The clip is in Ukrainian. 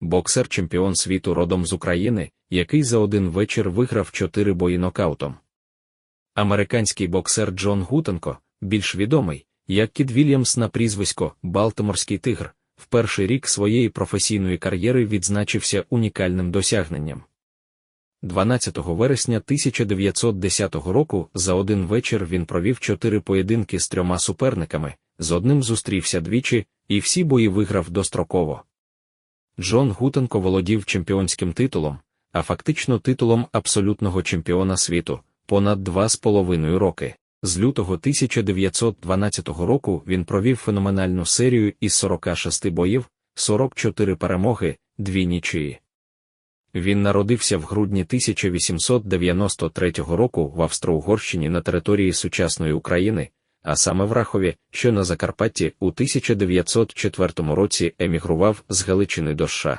боксер чемпіон світу родом з України, який за один вечір виграв чотири бої нокаутом. Американський боксер Джон Гутенко, більш відомий, як Кід Вільямс на прізвисько Балтиморський тигр, в перший рік своєї професійної кар'єри відзначився унікальним досягненням. 12 вересня 1910 року за один вечір він провів чотири поєдинки з трьома суперниками, з одним зустрівся двічі, і всі бої виграв достроково. Джон Гутенко володів чемпіонським титулом, а фактично титулом абсолютного чемпіона світу, понад два з половиною роки. З лютого 1912 року він провів феноменальну серію із 46 боїв, 44 перемоги, дві нічиї. Він народився в грудні 1893 року в Австро-Угорщині на території сучасної України, а саме в Рахові, що на Закарпатті у 1904 році емігрував з Галичини до США.